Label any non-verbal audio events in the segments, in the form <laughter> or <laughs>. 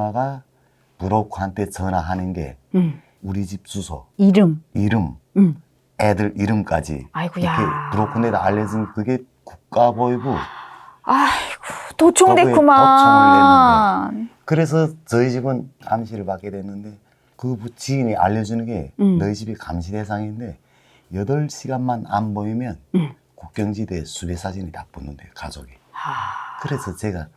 엄마가 브로커한테 전화하는 게 음. 우리 집 주소, 이름. 이름, 음. 애들 이름까지 아이고야. 이렇게 브로커에다 알려진 그게 국가보이고 아이고 도청됐구만. 그래서 저희 집은 감시를 받게 됐는데 그 부- 지인이 알려주는 게 음. 너희 집이 감시 대상인데 8시간만 안 보이면 음. 국경지대 수배 사진이 다 붙는데 요 가족이 아, 그래서 제가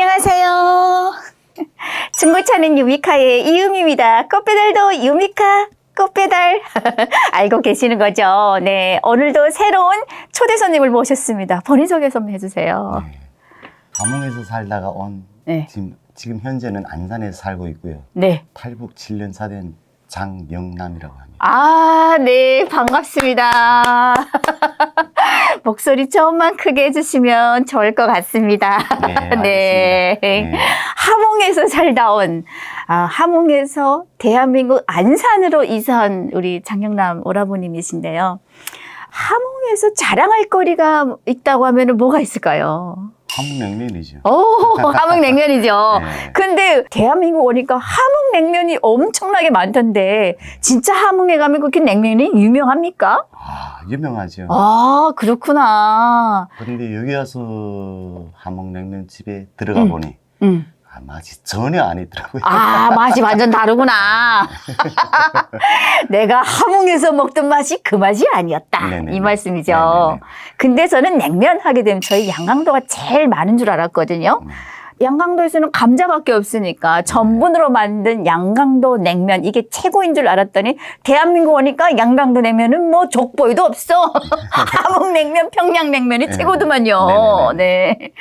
안녕하세요. <laughs> 중고차는 유미카의 이음입니다. 꽃배달도 유미카 꽃배달 <laughs> 알고 계시는 거죠? 네, 오늘도 새로운 초대 손님을 모셨습니다. 본인 소개 좀 해주세요. 네, 함흥에서 살다가 온 네, 지금, 지금 현재는 안산에서 살고 있고요 네. 탈북 7년 차된 장영남이라고 합니다 아, 네, 반갑습니다. <laughs> 목소리 조금만 크게 해주시면 좋을 것 같습니다. 네. <laughs> 네. 네. 함흥에서 살다 온, 아, 함흥에서 대한민국 안산으로 이사한 우리 장영남 오라버님이신데요. 함흥에서 자랑할 거리가 있다고 하면 뭐가 있을까요? 함흥냉면이죠 오, <laughs> 함흥냉면이죠. 네. 근데 대한민국 오니까 함흥냉면이 엄청나게 많던데 진짜 함흥에 가면 그렇게 냉면이 유명합니까? 아 유명하죠 아 그렇구나. 그런데 여기 와서 함흥냉면 집에 들어가 음. 보니 음. 아, 맛이 전혀 아니더라고요. 아 맛이 완전 다르구나. <laughs> 내가 함흥에서 먹던 맛이 그 맛이 아니었다. 네네네. 이 말씀이죠. 네네네. 근데 저는 냉면 하게 되면 저희 양강도가 제일 많은 줄 알았거든요. 음. 양강도에서는 감자밖에 없으니까 전분으로 만든 양강도 냉면 이게 최고인 줄 알았더니 대한민국 오니까 양강도 냉면은 뭐 족보에도 없어. <laughs> 함흥냉면, 평양냉면이 네. 최고더만요. 네.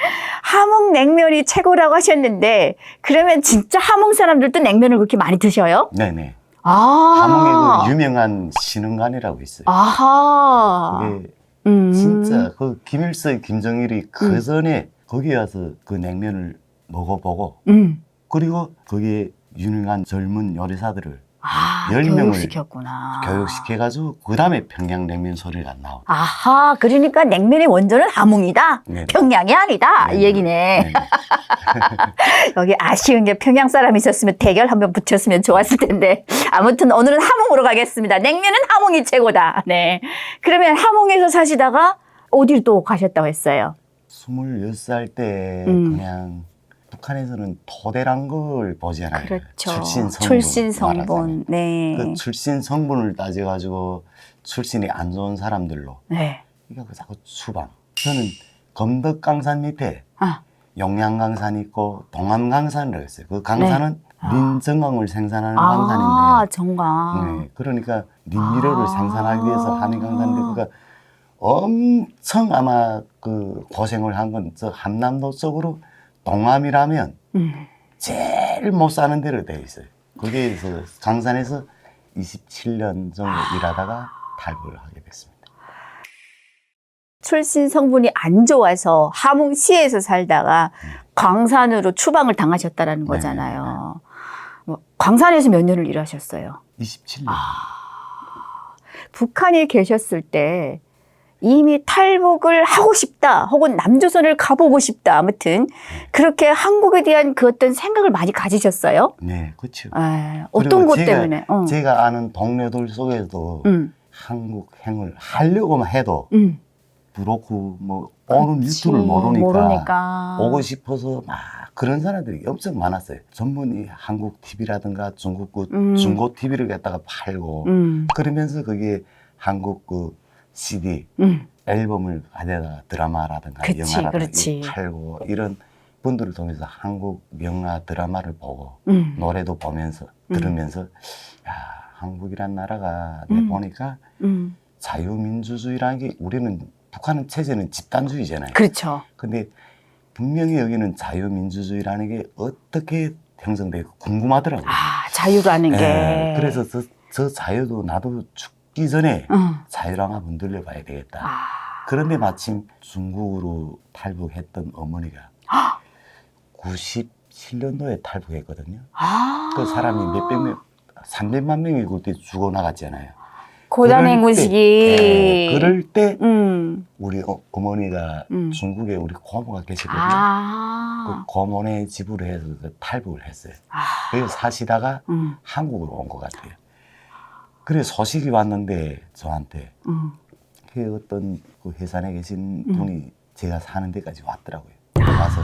함흥냉면이 최고라고 하셨는데 그러면 진짜 함흥 사람들도 냉면을 그렇게 많이 드셔요? 네네. 아. 함흥에 그 유명한 신흥관이라고 있어요. 아하. 그게 음. 진짜 그 김일성, 김정일이 그 전에 거기 와서 그 냉면을 먹어보고 음. 그리고 거기에 유능한 젊은 요리사들을 아, 열 명을 교육시켰구나. 교육시켜가지고 그 다음에 평양냉면 소리가 나오고. 아하, 그러니까 냉면의 원조는 함흥이다. 네네. 평양이 아니다. 이 네네. 얘기네. 네네. <laughs> 여기 아쉬운 게 평양 사람이 있었으면 대결 한번 붙였으면 좋았을 텐데. 아무튼 오늘은 함흥으로 가겠습니다. 냉면은 함흥이 최고다. 네. 그러면 함흥에서 사시다가 어디로 또 가셨다고 했어요? 26살 때 음. 그냥 북한에서는 토대란 걸 보지 않아요. 그렇죠. 출신 성분. 출신. 성분. 네. 그 출신 성분을 따져가지고 출신이 안 좋은 사람들로 네. 이거 그 자꾸 추방. 저는 검덕강산 밑에 아, 용양강산 있고 동암강산이라고 있어요. 그 강산은 아. 민정광을 생산하는 아, 강산인데, 정강. 네, 그러니까 민미로를 아. 생산하기 위해서 하는 강산인데, 그러니까 엄청 아마 그 고생을 한 건 저 한남도 쪽으로 동암이라면 음. 제일 못 사는 데로 되어 있어요. 거기에 서 강산에서 27년 정도 일하다가 탈북을 하게 됐습니다. 출신 성분이 안 좋아서 함흥시에서 살다가 광산으로 추방을 당하셨다라는 네, 거잖아요. 뭐, 광산에서 몇 년을 일하셨어요? 27년. 아. 북한에 계셨을 때 이미 탈북을 하고 싶다 혹은 남조선을 가보고 싶다 아무튼 그렇게 한국에 대한 그 어떤 생각을 많이 가지셨어요? 네, 그렇죠. 에, 어떤 것 제가- 때문에? 어. 제가 아는 동료들 속에도 음, 한국 행을 하려고만 해도 음. 부럽고 뭐 오는 유튜를 모르니까, 모르니까. 오고 싶어서 막 그런 사람들이 엄청 많았어요. 전문이 한국 TV라든가 중국 그 음. 중고 TV를 갖다가 팔고 음, 그러면서 거기에 한국 그 CD 음. 앨범을 가져다 드라마라든가 그치, 영화라든가 그렇지. 팔고 이런 분들을 통해서 한국 영화 드라마를 보고 음. 노래도 보면서 음. 들으면서 야 한국이란 나라가 내 음. 보니까 음. 자유민주주의라는 게 우리는 북한은 체제는 집단주의잖아요. 그렇죠. 근데 분명히 여기는 자유민주주의라는 게 어떻게 형성되고 궁금하더라고요. 아, 자유라는 게. 예, 그래서 저, 저 자유도 나도 죽 기 전에 응. 자유랑 한번 들려 봐야 되겠다. 아, 그런데 마침 중국으로 탈북했던 어머니가 <gasps> 아. 97년도에 탈북했거든요. 아. 그 사람이 몇백 명, 300만 명이 그때 죽어 나갔잖아요. 고단행 그럴 때, 구식이. 예, 그럴 때 음. 우리 어, 어머니가 음. 중국에 우리 고모가 계시거든요. 아. 그 고모네 집으로 해서 그 탈북을 했어요. 아. 그래서 사시다가 음. 한국으로 온 것 같아요. 그래 소식이 왔는데 저한테 음. 그 어떤 그 회산에 계신 음. 분이 제가 사는 데까지 왔더라고요. 와서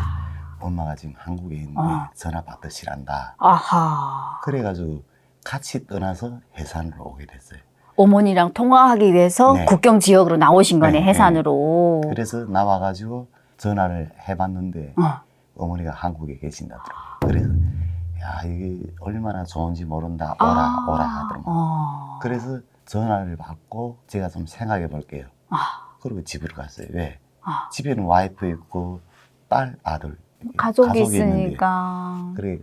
엄마가 지금 한국에 있는데 아. 전화 받으시란다. 아하. 그래가지고 같이 떠나서 해산으로 오게 됐어요. 어머니랑 통화하기 위해서 네. 국경 지역으로 나오신 거네, 네, 해산으로. 그래서 나와가지고 전화를 해봤는데 어. 어머니가 한국에 계신다더라고요. 그래서 야 이게 얼마나 좋은지 모른다 오라 아. 오라 하더라고 요. 어. 그래서 전화를 받고 제가 좀 생각해 볼게요. 아. 그리고 집으로 갔어요. 왜? 아. 집에는 와이프 있고 딸 아들 가족이, 있는데 있으니까. 그래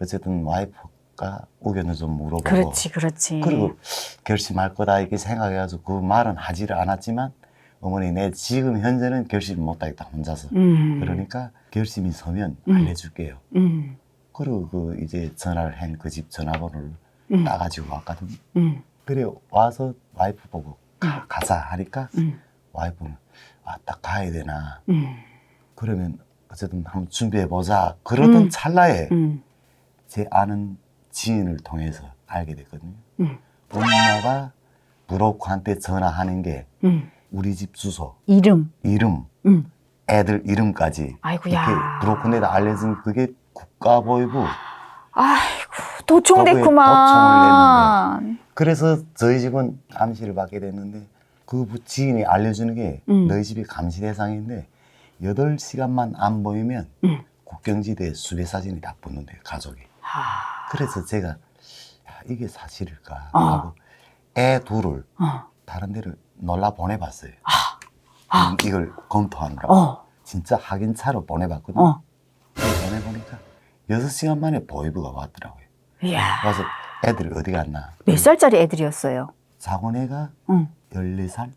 어쨌든 와이프가 의견을 좀 물어보고 그렇지, 그렇지. 그리고 결심할 거다 이렇게 생각해가지고 그 말은 하지를 않았지만 어머니 내 지금 현재는 결심 못하겠다 혼자서 음. 그러니까 결심이 서면 음. 알려줄게요. 음. 그리고 그 이제 전화를 한 그 집 전화번호를 음. 따가지고 왔거든요. 음. 그래 와서 와이프 보고 가, 가자 하니까 음. 와이프는 아딱 가야 되나 음. 그러면 어쨌든 한번 준비해 보자 그러던 음. 찰나에 음. 제 아는 지인을 통해서 알게 됐거든요. 음. 엄마가 브로커한테 전화하는 게 음. 우리 집 주소, 이름. 이름, 음. 애들 이름까지 아이고야. 이렇게 브로커한테 알려진 그게 국가보이부. 아이고, 도청됐구만. 그래서 저희 집은 감시를 받게 됐는데 그 부- 지인이 알려주는 게 음. 너희 집이 감시 대상인데 8시간만 안 보이면 음. 국경지대에 수배 사진이 다 붙는데요, 가족이. 아. 그래서 제가 야, 이게 사실일까 어. 하고 애 둘을 어. 다른 데를 놀라 보내봤어요. 아. 음, 이걸 검토하느라 고. 어. 진짜 확인차로 보내봤거든요. 어. 보내보니까 6시간 만에 보이부가 왔더라고요. 이야. 와서 애들이 어디 갔나. 몇 살짜리 애들이었어요? 작은애가 응. 14살,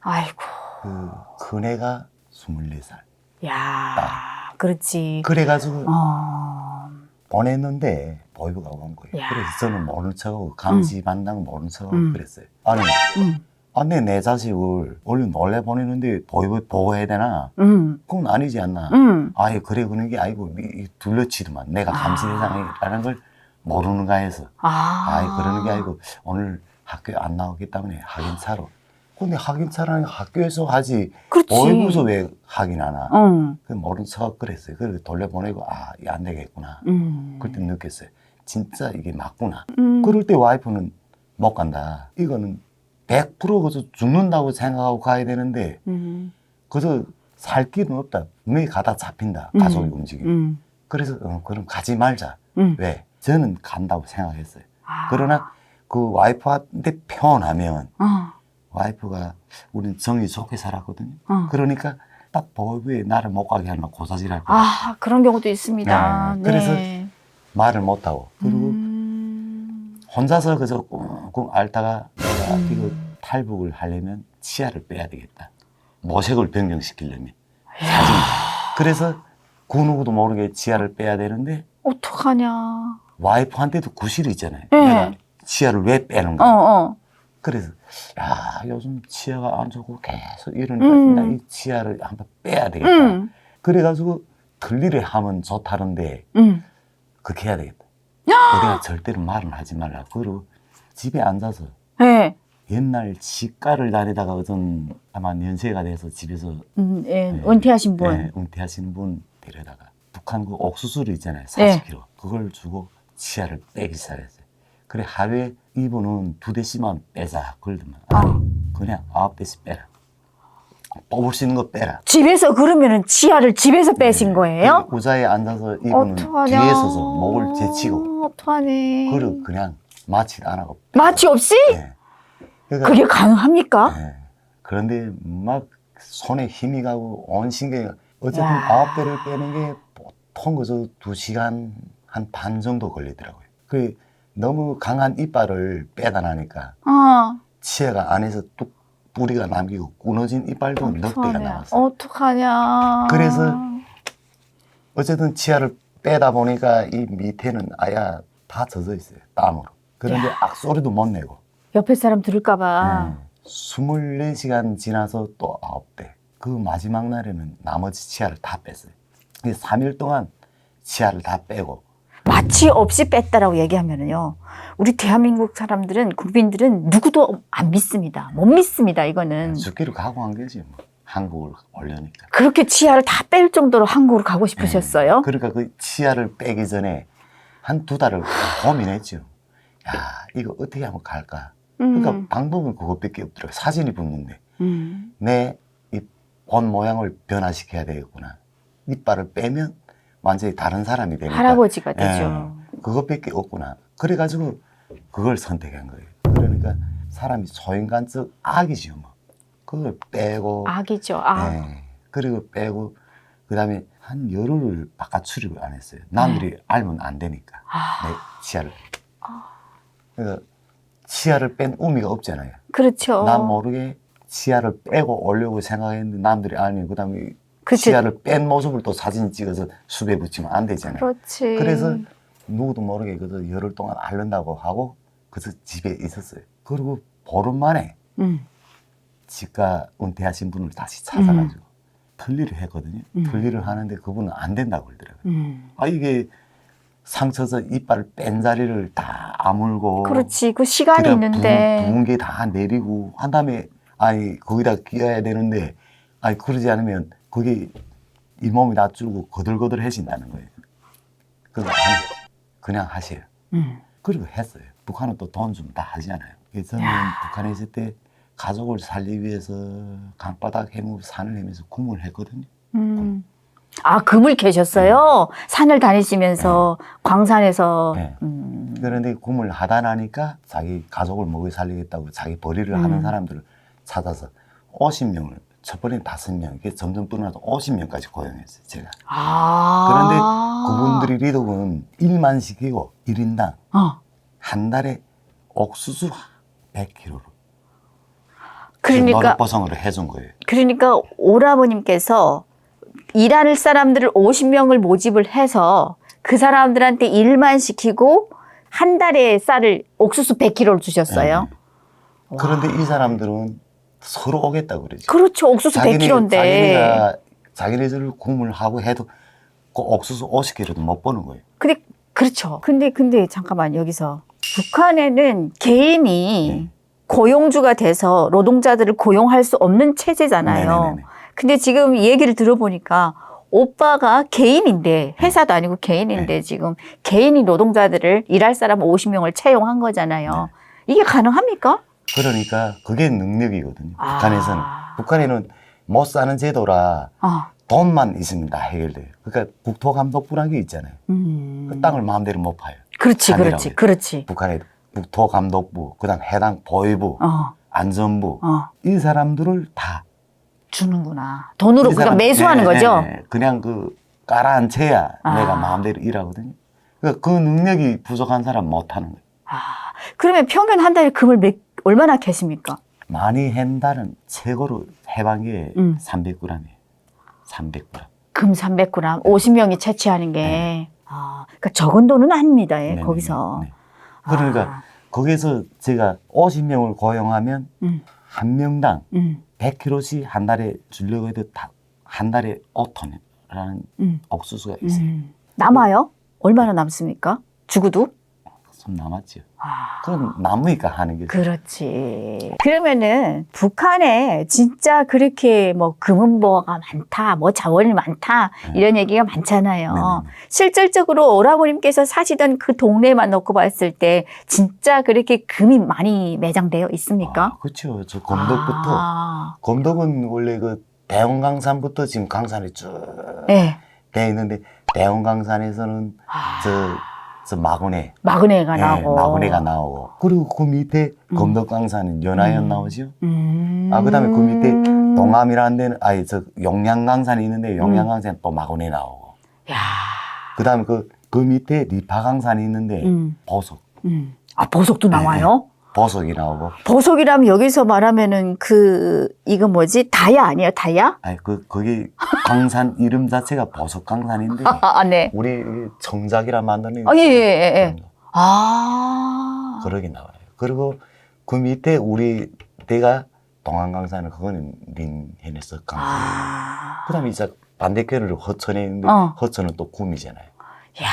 아이고. 그 큰애가 24살. 야. 그렇지. 그래가지고 어. 보냈는데 보이부가 온 거예요. 야. 그래서 저는 모른 척하고 감시 반당 모른 척하고 음. 그랬어요. 아니, 음. 안내 내 자식을 얼른 놀래 보내는데 보이부 보호해야 되나? 음. 그건 아니지 않나? 음. 아예 그래 그런 게 아니고 이- 이 둘러치더만 내가 감시 아. 대상이라는 걸 모르는가 해서 아. 아예 그러는 게 아니고 오늘 학교에 안 나오기 때문에 확인차로 근데 확인차라는 게 학교에서 하지. 보이부서 왜 확인하나 응. 그 모른 척 그랬어요 그리고 돌려보내고 아 이게 안 되겠구나 음. 그때 느꼈어요 진짜 이게 맞구나 음. 그럴 때 와이프는 못 간다 이거는 100% 그저 죽는다고 생각하고 가야 되는데 음. 그저 살 길은 없다 분명히 가다 잡힌다 음. 가족이 움직이면 음. 그래서 어, 그럼 가지 말자. 음. 왜? 저는 간다고 생각했어요. 아. 그러나 그 와이프한테 표현하면 어. 와이프가 우리는 정이 좋게 살았거든요. 어. 그러니까 딱 보이부에 나를 못 가게 하면 고사질할 거야. 아, 그런 경우도 있습니다. 네, 그래서 네. 말을 못 하고. 그리고 음. 혼자서 그저 꽁꽁 앓다가 내가 음. 이거 탈북을 하려면 치아를 빼야 되겠다. 모색을 변경시키려면. 사진. 그래서 그 누구도 모르게 치아를 빼야 되는데 어떡하냐. 와이프한테도 구실이 있잖아요. 네. 내가 치아를 왜 빼는가. 어, 어. 그래서 야 요즘 치아가 안 좋고 계속 이러니까 음. 나이 치아를 한번 빼야 되겠다. 음. 그래가지고 들리를 하면 좋다는데 음. 그렇게 해야 되겠다. 어디가 절대로 말은 하지 말라. 그리고 집에 앉아서 네. 옛날 치과를 다니다가 어떤 아마 연세가 돼서 집에서 음, 예, 네, 은퇴하신 분. 네, 은퇴하시는 분 데려다가 북한 그 옥수수를 있잖아요. 네. 40kg. 그걸 주고 치아를 빼기 시작했어요. 그래 하루에 이분은 두 대씩만 빼자. 그러더만 아니 그냥 아홉 대씩 빼라. 뽑을 수 있는 거 빼라. 집에서 그러면은 치아를 집에서 빼신 거예요? 그 의자에 앉아서 이분은 어떡하냐. 뒤에 서서 목을 제치고 어떡하네. 그리고 그냥 마취 안 하고 마취 없이? 네. 그러니까 그게 가능합니까? 네. 그런데 막 손에 힘이 가고 온 신경이 가- 어쨌든 야. 아홉 대를 빼는 게 보통 그저 두 시간 한 반 정도 걸리더라고요. 그 너무 강한 이빨을 빼다 나니까 어. 치아가 안에서 뚝 뿌리가 남기고 끊어진 이빨도 넉 대가 나왔어요. 어떡하냐. 그래서 어쨌든 치아를 빼다 보니까 이 밑에는 아야 다 젖어 있어요. 땀으로. 그런데 악소리도 못 내고 옆에 사람 들을까봐. 네. 24시간 지나서 또 9대. 그 마지막 날에는 나머지 치아를 다 뺐어요. 3일 동안 치아를 다 빼고 마취 없이 뺐다라고 얘기하면은요. 우리 대한민국 사람들은 국민들은 누구도 안 믿습니다. 못 믿습니다. 이거는 죽기로 각오한 거지 뭐. 한국을 올려니까. 그렇게 치아를 다 뺄 정도로 한국으로 가고 싶으셨어요? 그러니까 그 치아를 빼기 전에 한 두 달을 고민했죠. 야 이거 어떻게 하면 갈까? 그러니까 음. 방법은 그것밖에 없더라고요. 사진이 붙는데 음. 내이본 모양을 변화시켜야 되겠구나. 이빨을 빼면 완전히 다른 사람이 되니까. 할아버지가 되죠. 예, 그것밖에 없구나. 그래가지고 그걸 선택한 거예요. 그러니까 사람이 소인간적 악이죠. 뭐. 그걸 빼고, 악이죠. 아. 예, 그리고 빼고, 그 다음에 한 열흘을 바깥 출입을 안 했어요. 남들이 알면 안 되니까. 네. 아. 내 치아를. 그러니까 치아를 뺀 의미가 없잖아요. 그렇죠. 난 모르게 치아를 빼고 오려고 생각했는데 남들이 아니 그 다음에 그치. 치아를 뺀 모습을 또 사진 찍어서 숲에 붙이면 안 되잖아요. 그렇지. 그래서 누구도 모르게 그래서 열흘 동안 앓는다고 하고 그래서 집에 있었어요. 그리고 보름 만에 음. 치과 은퇴하신 분을 다시 찾아가지고 틀니를 했거든요. 음. 틀니를 하는데 그분은 안 된다고 그러더라고요. 음. 아 이게 상처서 이빨을 뺀 자리를 다 아물고 그렇지. 그 시간이 있는데. 부은 게 다 내리고 한 다음에 아니 거기다 끼워야 되는데 아니 그러지 않으면 그게 이 몸이 낯줄고 거들거들해진다는 거예요. 그래서 아니, 그냥 하세요. 음. 그리고 했어요. 북한은 또 돈 좀 다 하잖아요. 그래서 저는 야. 북한에 있을 때 가족을 살리기 위해서 강바닥 해무 산을 헤면서 구멍을 했거든요. 음. 아, 금을 캐셨어요? 산을 다니시면서 광산에서. 네. 음. 그런데 구멍을 하다 나니까 자기 가족을 먹여 살리겠다고 자기 벌이를 음. 하는 사람들을 찾아서 50명을 첫 번에 다섯 명, 이게 점점 불어나서 50명까지 고용했어요, 제가. 아. 그런데 그분들이 리더는 일만 시키고 1인당 어. 한 달에 옥수수 100kg로 그러니까, 노릇보성으로 해준 거예요. 그러니까 오라버님께서 일하는 사람들을 50명을 모집을 해서 그 사람들한테 일만 시키고 한 달에 쌀을 옥수수 100kg를 주셨어요. 네. 그런데 이 사람들은 서로 오겠다고 그러죠. 그렇죠. 옥수수 100kg인데. 자기네가 자기네들 구물 하고 해도 그 옥수수 50kg도 못 버는 거예요. 근데 그렇죠. 근데 근데 잠깐만 여기서 북한에는 개인이 네. 고용주가 돼서 노동자들을 고용할 수 없는 체제잖아요. 네네네네. 근데 지금 이 얘기를 들어보니까 오빠가 개인인데 회사도 아니고 개인인데 네. 지금 개인이 노동자들을 일할 사람 50명을 채용한 거잖아요. 네. 이게 가능합니까? 그러니까 그게 능력이거든요. 아. 북한에서는 북한에는 못 사는 제도라 아, 돈만 있으면 다 해결돼요. 그러니까 국토 감독부라는 게 있잖아요. 음. 그 땅을 마음대로 못 파요. 그렇지, 그렇지, 해요. 그렇지. 북한에 국토 감독부, 그다음 해당 보위부, 어, 안전부 어, 이 사람들을 다 주는구나. 돈으로 이 그러니까 사람- 매수하는 네, 거죠. 네, 네. 그냥 그 깔아앉혀야 아. 내가 마음대로 일하거든요. 그러니까 그 능력이 부족한 사람 못 하는 거예요. 아, 그러면 평균 한 달에 금을 몇, 얼마나 캐십니까? 많이 한달은 최고로 게 음. 300g이에요. 300g. 금 300g, 50명이 채취하는 게. 아, 그러니까 적은 돈은 아닙니다. 예, 네. 네네네. 거기서. 네. 그러니까 아, 거기서 제가 50명을 고용하면 음, 한 명당 음, 100kg씩 한 달에 주려고 해도 다, 한 달에 5톤이라는 음, 옥수수가 있어요. 음. 남아요? 얼마나 남습니까? 죽어도? 손 남았죠. 아, 그건 남으니까 하는 게 그렇지. 그러면은 북한에 진짜 그렇게 뭐 금은 뭐가 많다, 뭐 자원이 많다 네. 이런 얘기가 많잖아요. 네네네. 실질적으로 오라버님께서 사시던 그 동네만 놓고 봤을 때 진짜 그렇게 금이 많이 매장되어 있습니까? 아, 그렇죠. 저 검덕부터 아, 검덕은 원래 그 대원강산부터 지금 강산이 쭉 네. 돼 있는데 대원강산에서는 아, 저, 저 마구네, 마그네가 예, 나고. 마구네가 나오고 그리고 그 밑에 음. 검덕강산은 연하연 음. 나오죠. 음. 아, 그 다음에 그 밑에 동암이라는 데는 아니 저 용량강산이 있는데 용량강산 또 마구네 나오고 야, 그 다음에 그, 그 밑에 리파강산이 있는데 음, 보석 음. 아, 보석도 나와요? 보석이 나오고 보석이라면 여기서 말하면은 그, 이거 뭐지? 다야 아니에요? 다야? 아니 그 거기 강산 이름 자체가 보석 강산인데 아, 아, 네. 우리 이 정작이라 만드는 아, 예, 예, 예, 예. 아. 그러게 나와요. 그리고 그 밑에 우리 대가 동안강산을 그거는 린해냈어 강산. 아. 그다음에 이제 반대편으로 허천에 있는데 어. 허천은 또 구미잖아요. 야,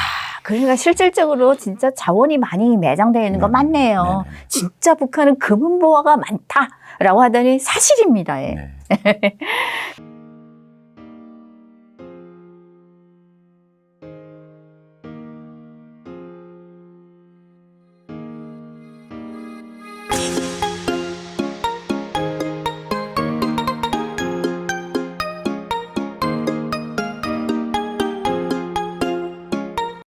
그러니까 실질적으로 진짜 자원이 많이 매장되어 있는 거 네네. 맞네요. 네네. 진짜 북한은 금은보화가 많다라고 하더니 사실입니다. 예. 네. <laughs>